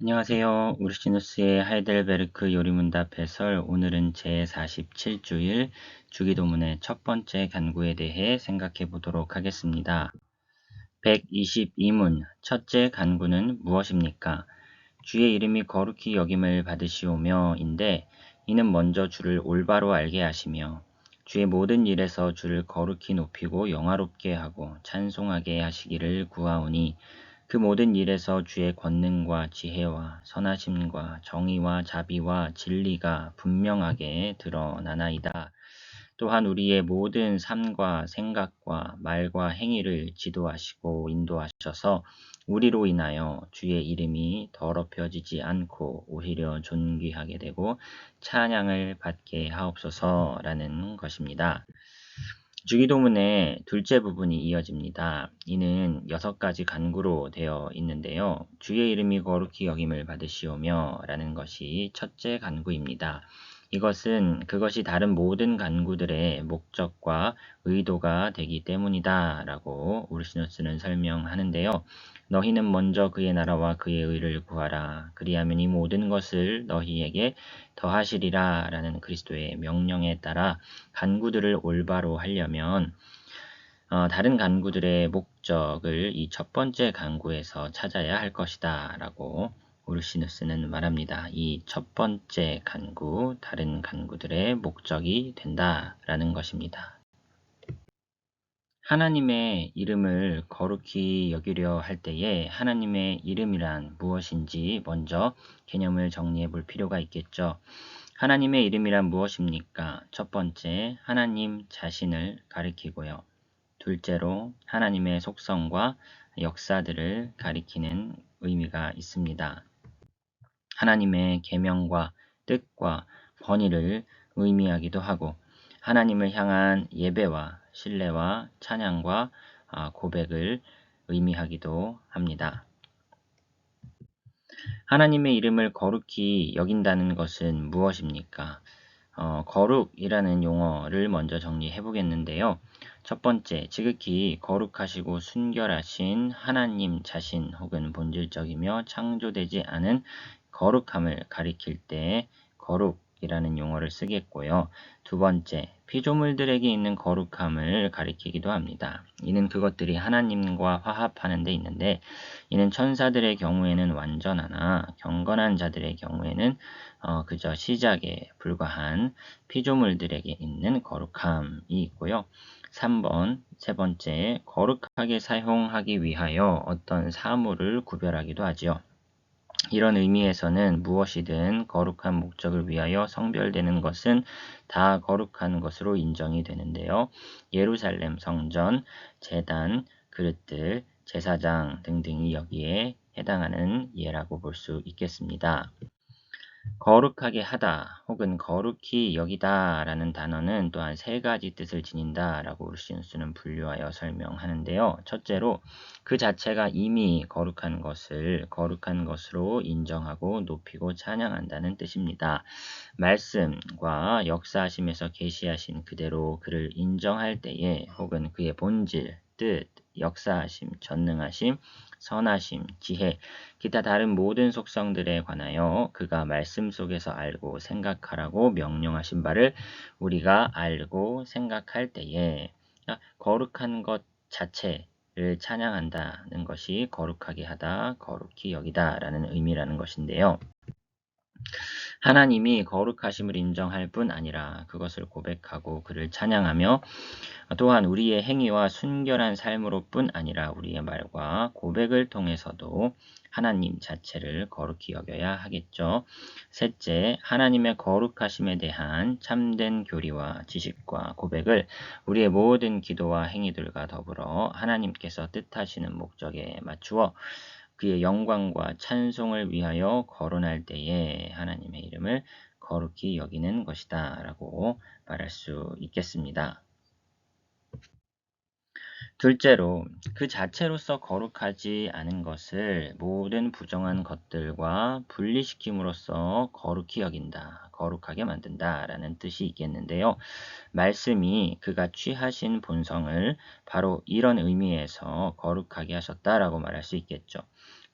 안녕하세요. 우르시누스의 하이델베르크 요리문답 해설 오늘은 제47주일 주기도문의 첫 번째 간구에 대해 생각해 보도록 하겠습니다. 122문 첫째 간구는 무엇입니까? 주의 이름이 거룩히 여김을 받으시오며 인데 이는 먼저 주를 올바로 알게 하시며 주의 모든 일에서 주를 거룩히 높이고 영화롭게 하고 찬송하게 하시기를 구하오니 그 모든 일에서 주의 권능과 지혜와 선하심과 정의와 자비와 진리가 분명하게 드러나나이다. 또한 우리의 모든 삶과 생각과 말과 행위를 지도하시고 인도하셔서 우리로 인하여 주의 이름이 더럽혀지지 않고 오히려 존귀하게 되고 찬양을 받게 하옵소서라는 것입니다. 주기도문의 둘째 부분이 이어집니다. 이는 여섯 가지 간구로 되어 있는데요. 주의 이름이 거룩히 여김을 받으시오며 라는 것이 첫째 간구입니다. 이것은 그것이 다른 모든 간구들의 목적과 의도가 되기 때문이다 라고 우르시노스는 설명하는데요. 너희는 먼저 그의 나라와 그의 의를 구하라. 그리하면 이 모든 것을 너희에게 더하시리라 라는 그리스도의 명령에 따라 간구들을 올바로 하려면 어, 다른 간구들의 목적을 이 첫 번째 간구에서 찾아야 할 것이다 라고 우르시누스는 말합니다. 이 첫 번째 간구, 다른 간구들의 목적이 된다라는 것입니다. 하나님의 이름을 거룩히 여기려 할 때에 하나님의 이름이란 무엇인지 먼저 개념을 정리해 볼 필요가 있겠죠. 하나님의 이름이란 무엇입니까? 첫 번째, 하나님 자신을 가리키고요. 둘째로, 하나님의 속성과 역사들을 가리키는 의미가 있습니다. 하나님의 계명과 뜻과 권위를 의미하기도 하고 하나님을 향한 예배와 신뢰와 찬양과 아, 고백을 의미하기도 합니다. 하나님의 이름을 거룩히 여긴다는 것은 무엇입니까? 어, 거룩이라는 용어를 먼저 정리해 보겠는데요. 첫 번째, 지극히 거룩하시고 순결하신 하나님 자신 혹은 본질적이며 창조되지 않은 거룩함을 가리킬 때 거룩 이라는 용어를 쓰겠고요. 두 번째, 피조물들에게 있는 거룩함을 가리키기도 합니다. 이는 그것들이 하나님과 화합하는 데 있는데 이는 천사들의 경우에는 완전하나 경건한 자들의 경우에는 어, 그저 시작에 불과한 피조물들에게 있는 거룩함이 있고요. 3번, 세 번째, 거룩하게 사용하기 위하여 어떤 사물을 구별하기도 하지요. 이런 의미에서는 무엇이든 거룩한 목적을 위하여 성별되는 것은 다 거룩한 것으로 인정이 되는데요. 예루살렘 성전, 재단, 그릇들, 제사장 등등이 여기에 해당하는 예라고 볼 수 있겠습니다. 거룩하게 하다 혹은 거룩히 여기다 라는 단어는 또한 세 가지 뜻을 지닌다 라고 우르시누스는 분류하여 설명하는데요. 첫째로 그 자체가 이미 거룩한 것을 거룩한 것으로 인정하고 높이고 찬양한다는 뜻입니다. 말씀과 역사하심에서 계시하신 그대로 그를 인정할 때에 혹은 그의 본질, 뜻, 역사하심, 전능하심, 선하심, 지혜, 기타 다른 모든 속성들에 관하여 그가 말씀 속에서 알고 생각하라고 명령하신 바를 우리가 알고 생각할 때에 거룩한 것 자체를 찬양한다는 것이 거룩하게 하다, 거룩히 여기다 라는 의미라는 것인데요. 하나님이 거룩하심을 인정할 뿐 아니라 그것을 고백하고 그를 찬양하며 또한 우리의 행위와 순결한 삶으로 뿐 아니라 우리의 말과 고백을 통해서도 하나님 자체를 거룩히 여겨야 하겠죠. 셋째, 하나님의 거룩하심에 대한 참된 교리와 지식과 고백을 우리의 모든 기도와 행위들과 더불어 하나님께서 뜻하시는 목적에 맞추어 그의 영광과 찬송을 위하여 거론할 때에 하나님의 이름을 거룩히 여기는 것이다 라고 말할 수 있겠습니다. 둘째로 그 자체로서 거룩하지 않은 것을 모든 부정한 것들과 분리시킴으로써 거룩히 여긴다, 거룩하게 만든다 라는 뜻이 있겠는데요. 말씀이 그가 취하신 본성을 바로 이런 의미에서 거룩하게 하셨다라고 말할 수 있겠죠.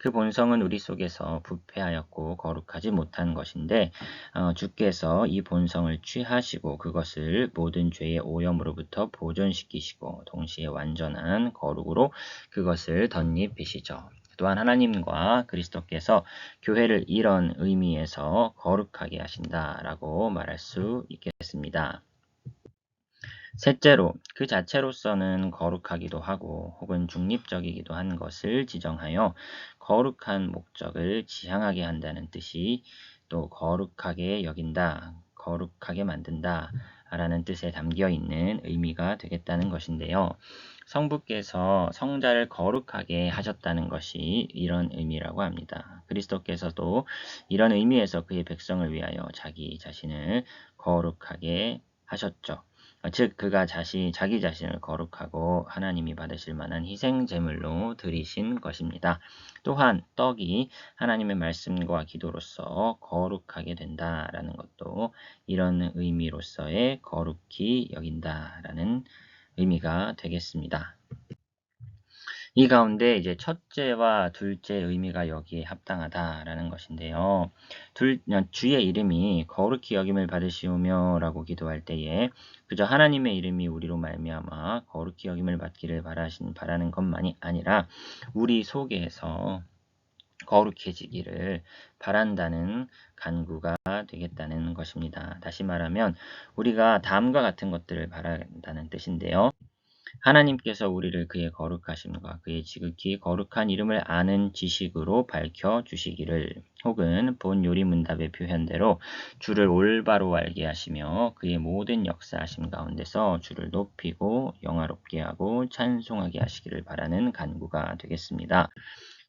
그 본성은 우리 속에서 부패하였고 거룩하지 못한 것인데 어, 주께서 이 본성을 취하시고 그것을 모든 죄의 오염으로부터 보존시키시고 동시에 완전한 거룩으로 그것을 덧입히시죠. 또한 하나님과 그리스도께서 교회를 이런 의미에서 거룩하게 하신다라고 말할 수 있겠습니다. 셋째로 그 자체로서는 거룩하기도 하고 혹은 중립적이기도 한 것을 지정하여 거룩한 목적을 지향하게 한다는 뜻이 또 거룩하게 여긴다, 거룩하게 만든다 라는 뜻에 담겨 있는 의미가 되겠다는 것인데요. 성부께서 성자를 거룩하게 하셨다는 것이 이런 의미라고 합니다. 그리스도께서도 이런 의미에서 그의 백성을 위하여 자기 자신을 거룩하게 하셨죠. 즉 그가 자신 자기 자신을 거룩하고 하나님이 받으실 만한 희생 제물로 드리신 것입니다. 또한 떡이 하나님의 말씀과 기도로서 거룩하게 된다라는 것도 이런 의미로서의 거룩히 여긴다라는 의미가 되겠습니다. 이 가운데 이제 첫째와 둘째 의미가 여기에 합당하다라는 것인데요. 둘, 주의 이름이 거룩히 여김을 받으시오며라고 기도할 때에 그저 하나님의 이름이 우리로 말미암아 거룩히 여김을 받기를 바라신 바라는 것만이 아니라 우리 속에서 거룩해지기를 바란다는 간구가 되겠다는 것입니다. 다시 말하면 우리가 다음과 같은 것들을 바란다는 뜻인데요. 하나님께서 우리를 그의 거룩하심과 그의 지극히 거룩한 이름을 아는 지식으로 밝혀 주시기를 혹은 본 요리 문답의 표현대로 주를 올바로 알게 하시며 그의 모든 역사하심 가운데서 주를 높이고 영화롭게 하고 찬송하게 하시기를 바라는 간구가 되겠습니다.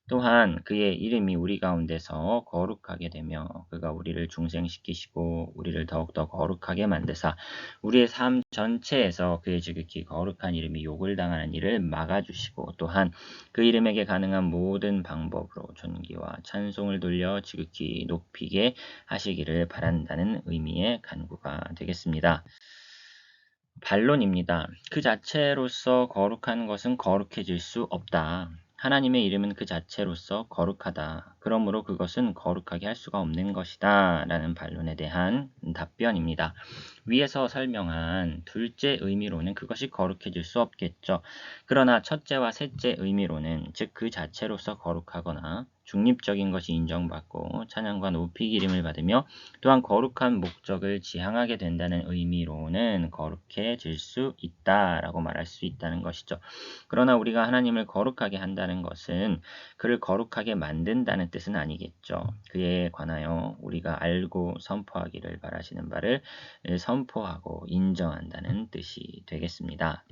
또한 그의 이름이 우리 가운데서 거룩하게 되며 그가 우리를 중생시키시고 우리를 더욱더 거룩하게 만드사 우리의 삶 전체에서 그의 지극히 거룩한 이름이 욕을 당하는 일을 막아주시고 또한 그 이름에게 가능한 모든 방법으로 존귀와 찬송을 돌려 지극히 높이게 하시기를 바란다는 의미의 간구가 되겠습니다. 반론입니다. 그 자체로서 거룩한 것은 거룩해질 수 없다. 하나님의 이름은 그 자체로서 거룩하다. 그러므로 그것은 거룩하게 할 수가 없는 것이다. 라는 반론에 대한 답변입니다. 위에서 설명한 둘째 의미로는 그것이 거룩해질 수 없겠죠. 그러나 첫째와 셋째 의미로는 즉 그 자체로서 거룩하거나 중립적인 것이 인정받고 찬양과 높이 기림을 받으며 또한 거룩한 목적을 지향하게 된다는 의미로는 거룩해질 수 있다라고 말할 수 있다는 것이죠. 그러나 우리가 하나님을 거룩하게 한다는 것은 그를 거룩하게 만든다는 뜻은 아니겠죠. 그에 관하여 우리가 알고 선포하기를 바라시는 바를 선포하고 인정한다는 뜻이 되겠습니다.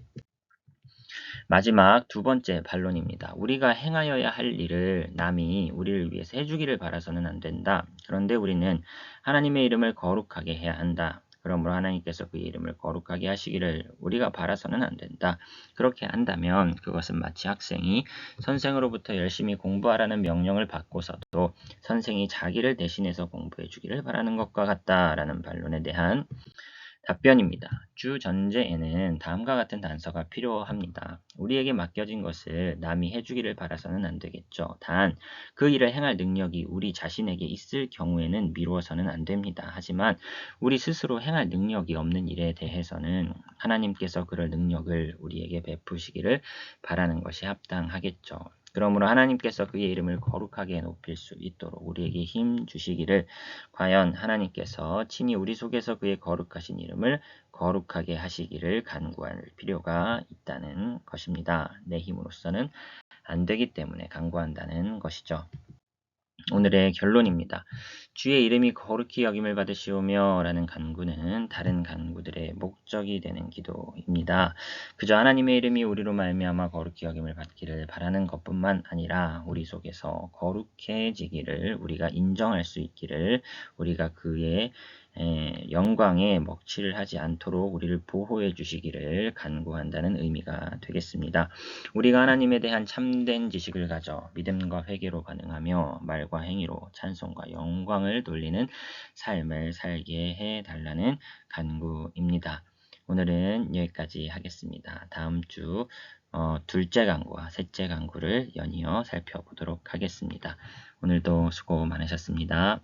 마지막 두 번째 반론입니다. 우리가 행하여야 할 일을 남이 우리를 위해서 해주기를 바라서는 안 된다. 그런데 우리는 하나님의 이름을 거룩하게 해야 한다. 그러므로 하나님께서 그 이름을 거룩하게 하시기를 우리가 바라서는 안 된다. 그렇게 한다면 그것은 마치 학생이 선생으로부터 열심히 공부하라는 명령을 받고서도 선생이 자기를 대신해서 공부해 주기를 바라는 것과 같다라는 반론에 대한 답변입니다. 주 전제에는 다음과 같은 단서가 필요합니다. 우리에게 맡겨진 것을 남이 해주기를 바라서는 안 되겠죠. 단, 그 일을 행할 능력이 우리 자신에게 있을 경우에는 미루어서는 안 됩니다. 하지만 우리 스스로 행할 능력이 없는 일에 대해서는 하나님께서 그럴 능력을 우리에게 베푸시기를 바라는 것이 합당하겠죠. 그러므로 하나님께서 그의 이름을 거룩하게 높일 수 있도록 우리에게 힘 주시기를 과연 하나님께서 친히 우리 속에서 그의 거룩하신 이름을 거룩하게 하시기를 간구할 필요가 있다는 것입니다. 내 힘으로서는 안 되기 때문에 간구한다는 것이죠. 오늘의 결론입니다. 주의 이름이 거룩히 여김을 받으시오며 라는 간구는 다른 간구들의 목적이 되는 기도입니다. 그저 하나님의 이름이 우리로 말미암아 거룩히 여김을 받기를 바라는 것뿐만 아니라 우리 속에서 거룩해지기를 우리가 인정할 수 있기를 우리가 그의 영광에 먹칠을 하지 않도록 우리를 보호해 주시기를 간구한다는 의미가 되겠습니다. 우리가 하나님에 대한 참된 지식을 가져 믿음과 회개로 반응하며 말과 행위로 찬송과 영광을 돌리는 삶을 살게 해 달라는 간구입니다. 오늘은 여기까지 하겠습니다. 다음 주 어, 둘째 강구와 셋째 강구를 연이어 살펴보도록 하겠습니다. 오늘도 수고 많으셨습니다.